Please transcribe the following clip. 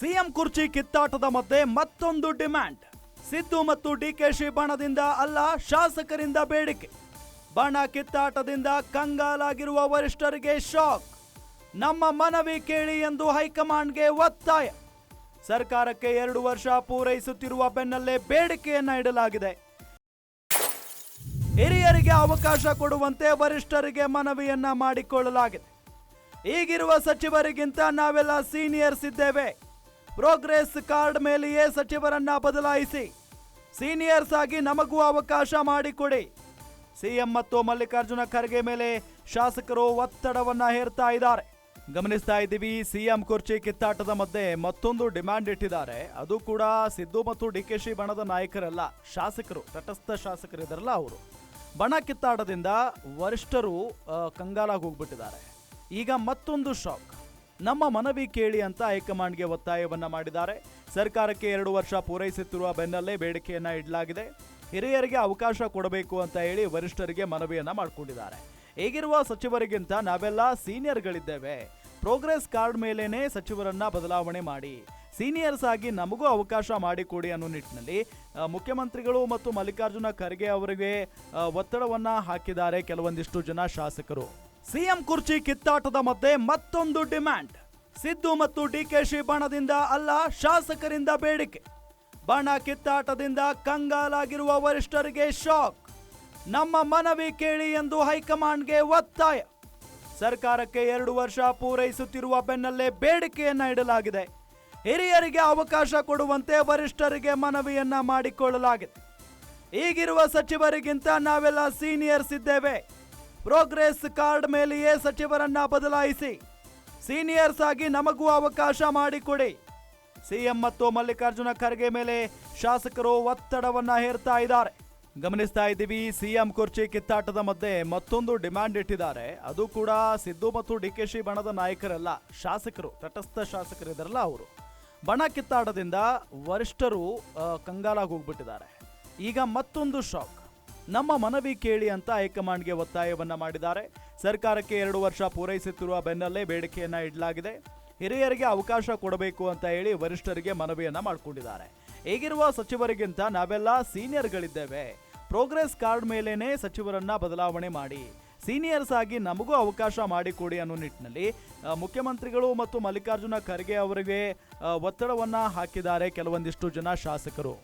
CM ಕುರ್ಚಿ ಕಿತ್ತಾಟದ ಮಧ್ಯೆ ಮತ್ತೊಂದು ಡಿಮ್ಯಾಂಡ್. ಸಿದ್ದು ಮತ್ತು ಡಿಕೆಶಿ ಬಣದಿಂದ ಅಲ್ಲ, ಶಾಸಕರಿಂದ ಬೇಡಿಕೆ. ಬಣ ಕಿತ್ತಾಟದಿಂದ ಕಂಗಾಲಾಗಿರುವ ವರಿಷ್ಠರಿಗೆ ಶಾಕ್. ನಮ್ಮ ಮನವಿ ಕೇಳಿ ಎಂದು ಹೈಕಮಾಂಡ್ಗೆ ಒತ್ತಾಯ. ಸರ್ಕಾರಕ್ಕೆ ಎರಡು ವರ್ಷ ಪೂರೈಸುತ್ತಿರುವ ಬೆನ್ನಲ್ಲೇ ಬೇಡಿಕೆಯನ್ನ ಇಡಲಾಗಿದೆ. ಹಿರಿಯರಿಗೆ ಅವಕಾಶ ಕೊಡುವಂತೆ ವರಿಷ್ಠರಿಗೆ ಮನವಿಯನ್ನ ಮಾಡಿಕೊಳ್ಳಲಾಗಿದೆ. ಈಗಿರುವ ಸಚಿವರಿಗಿಂತ ನಾವೆಲ್ಲ ಸೀನಿಯರ್ಸ್ ಇದ್ದೇವೆ. ಪ್ರೋಗ್ರೆಸ್ ಕಾರ್ಡ್ ಮೇಲೆಯೇ ಸಚಿವರನ್ನ ಬದಲಾಯಿಸಿ. ಸೀನಿಯರ್ಸ್ ಆಗಿ ನಮಗೂ ಅವಕಾಶ ಮಾಡಿಕೊಡಿ. ಸಿಎಂ ಮತ್ತು ಮಲ್ಲಿಕಾರ್ಜುನ ಖರ್ಗೆ ಮೇಲೆ ಶಾಸಕರು ಒತ್ತಡವನ್ನ ಹೇರ್ತಾ ಇದ್ದಾರೆ. ಗಮನಿಸ್ತಾ ಇದ್ದೀವಿ, ಸಿಎಂ ಕುರ್ಚಿ ಕಿತ್ತಾಟದ ಮಧ್ಯೆ ಮತ್ತೊಂದು ಡಿಮ್ಯಾಂಡ್ ಇಟ್ಟಿದ್ದಾರೆ. ಅದು ಕೂಡ ಸಿದ್ದು ಮತ್ತು ಡಿ ಕೆ ಶಿ ಬಣದ ನಾಯಕರಲ್ಲ, ಶಾಸಕರು, ತಟಸ್ಥ ಶಾಸಕರಿದ್ದಾರಲ್ಲ ಅವರು. ಬಣ ಕಿತ್ತಾಟದಿಂದ ವರಿಷ್ಠರು ಕಂಗಾಲಾಗಿ ಹೋಗ್ಬಿಟ್ಟಿದ್ದಾರೆ. ಈಗ ಮತ್ತೊಂದು ಶಾಕ್ ನಮ್ಮ ಮನವಿ ಕೇಳಿ ಅಂತ ಹೈಕಮಾಂಡ್ಗೆ ಒತ್ತಾಯವನ್ನ ಮಾಡಿದ್ದಾರೆ. ಸರ್ಕಾರಕ್ಕೆ ಎರಡು ವರ್ಷ ಪೂರೈಸುತ್ತಿರುವ ಬೆನ್ನಲ್ಲೇ ಬೇಡಿಕೆಯನ್ನ ಇಡಲಾಗಿದೆ. ಹಿರಿಯರಿಗೆ ಅವಕಾಶ ಕೊಡಬೇಕು ಅಂತ ಹೇಳಿ ವರಿಷ್ಠರಿಗೆ ಮನವಿಯನ್ನ ಮಾಡಿಕೊಂಡಿದ್ದಾರೆ. ಈಗಿರುವ ಸಚಿವರಿಗಿಂತ ನಾವೆಲ್ಲ ಸೀನಿಯರ್ಗಳಿದ್ದೇವೆ. ಪ್ರೋಗ್ರೆಸ್ ಕಾರ್ಡ್ ಮೇಲೇನೆ ಸಚಿವರನ್ನ ಬದಲಾವಣೆ ಮಾಡಿ. ಸೀನಿಯರ್ಸ್ ಆಗಿ ನಮಗೂ ಅವಕಾಶ ಮಾಡಿಕೊಡಿ ಅನ್ನೋ ನಿಟ್ಟಿನಲ್ಲಿ ಮುಖ್ಯಮಂತ್ರಿಗಳು ಮತ್ತು ಮಲ್ಲಿಕಾರ್ಜುನ ಖರ್ಗೆ ಅವರಿಗೆ ಒತ್ತಡವನ್ನು ಹಾಕಿದ್ದಾರೆ ಕೆಲವೊಂದಿಷ್ಟು ಜನ ಶಾಸಕರು. ಸಿಎಂ ಕುರ್ಚಿ ಕಿತ್ತಾಟದ ಮಧ್ಯೆ ಮತ್ತೊಂದು ಡಿಮ್ಯಾಂಡ್. ಸಿದ್ದು ಮತ್ತು ಡಿಕೆಶಿ ಬಣದಿಂದ ಅಲ್ಲ, ಶಾಸಕರಿಂದ ಬೇಡಿಕೆ. ಬಣ ಕಿತ್ತಾಟದಿಂದ ಕಂಗಾಲಾಗಿರುವ ವರಿಷ್ಠರಿಗೆ ಶಾಕ್. ನಮ್ಮ ಮನವಿ ಕೇಳಿ ಎಂದು ಹೈಕಮಾಂಡ್ಗೆ ಒತ್ತಾಯ. ಸರ್ಕಾರಕ್ಕೆ ಎರಡು ವರ್ಷ ಪೂರೈಸುತ್ತಿರುವ ಬೆನ್ನಲ್ಲೇ ಬೇಡಿಕೆಯನ್ನ ಇಡಲಾಗಿದೆ. ಹಿರಿಯರಿಗೆ ಅವಕಾಶ ಕೊಡುವಂತೆ ವರಿಷ್ಠರಿಗೆ ಮನವಿಯನ್ನ ಮಾಡಿಕೊಳ್ಳಲಾಗಿದೆ. ಈಗಿರುವ ಸಚಿವರಿಗಿಂತ ನಾವೆಲ್ಲ ಸೀನಿಯರ್ಸ್ ಇದ್ದೇವೆ. ಪ್ರೋಗ್ರೆಸ್ ಕಾರ್ಡ್ ಮೇಲೆಯೇ ಸಚಿವರನ್ನ ಬದಲಾಯಿಸಿ, ಸೀನಿಯರ್ಸ್ ಆಗಿ ನಮಗೂ ಅವಕಾಶ ಮಾಡಿಕೊಡಿ. ಸಿಎಂ ಮತ್ತು ಮಲ್ಲಿಕಾರ್ಜುನ ಖರ್ಗೆ ಮೇಲೆ ಶಾಸಕರು ಒತ್ತಡವನ್ನ ಹೇರ್ತಾ ಇದ್ದಾರೆ. ಗಮನಿಸ್ತಾ ಇದ್ದೀವಿ, ಸಿಎಂ ಕುರ್ಚಿ ಕಿತ್ತಾಟದ ಮಧ್ಯೆ ಮತ್ತೊಂದು ಡಿಮ್ಯಾಂಡ್ ಇಟ್ಟಿದ್ದಾರೆ. ಅದು ಕೂಡ ಸಿದ್ದು ಮತ್ತು ಡಿ ಕೆ ಶಿ ಬಣದ ನಾಯಕರಲ್ಲ, ಶಾಸಕರು, ತಟಸ್ಥ ಶಾಸಕರಿದ್ದಾರಲ್ಲ ಅವರು. ಬಣ ಕಿತ್ತಾಟದಿಂದ ವರಿಷ್ಠರು ಕಂಗಾಲಾಗಿ ಹೋಗ್ಬಿಟ್ಟಿದ್ದಾರೆ. ಈಗ ಮತ್ತೊಂದು ಶಾಕ್ ನಮ್ಮ ಮನವಿ ಕೇಳಿ ಅಂತ ಹೈಕಮಾಂಡ್ಗೆ ಒತ್ತಾಯವನ್ನು ಮಾಡಿದ್ದಾರೆ. ಸರ್ಕಾರಕ್ಕೆ ಎರಡು ವರ್ಷ ಪೂರೈಸುತ್ತಿರುವ ಬೆನ್ನಲ್ಲೇ ಬೇಡಿಕೆಯನ್ನು ಇಡಲಾಗಿದೆ. ಹಿರಿಯರಿಗೆ ಅವಕಾಶ ಕೊಡಬೇಕು ಅಂತ ಹೇಳಿ ವರಿಷ್ಠರಿಗೆ ಮನವಿಯನ್ನು ಮಾಡಿಕೊಂಡಿದ್ದಾರೆ. ಈಗಿರುವ ಸಚಿವರಿಗಿಂತ ನಾವೆಲ್ಲ ಸೀನಿಯರ್ಗಳಿದ್ದೇವೆ. ಪ್ರೋಗ್ರೆಸ್ ಕಾರ್ಡ್ ಮೇಲೇನೆ ಸಚಿವರನ್ನ ಬದಲಾವಣೆ ಮಾಡಿ. ಸೀನಿಯರ್ಸ್ ಆಗಿ ನಮಗೂ ಅವಕಾಶ ಮಾಡಿಕೊಡಿ ಅನ್ನೋ ನಿಟ್ಟಿನಲ್ಲಿ ಮುಖ್ಯಮಂತ್ರಿಗಳು ಮತ್ತು ಮಲ್ಲಿಕಾರ್ಜುನ ಖರ್ಗೆ ಅವರಿಗೆ ಒತ್ತಡವನ್ನು ಹಾಕಿದ್ದಾರೆ ಕೆಲವೊಂದಿಷ್ಟು ಜನ ಶಾಸಕರು.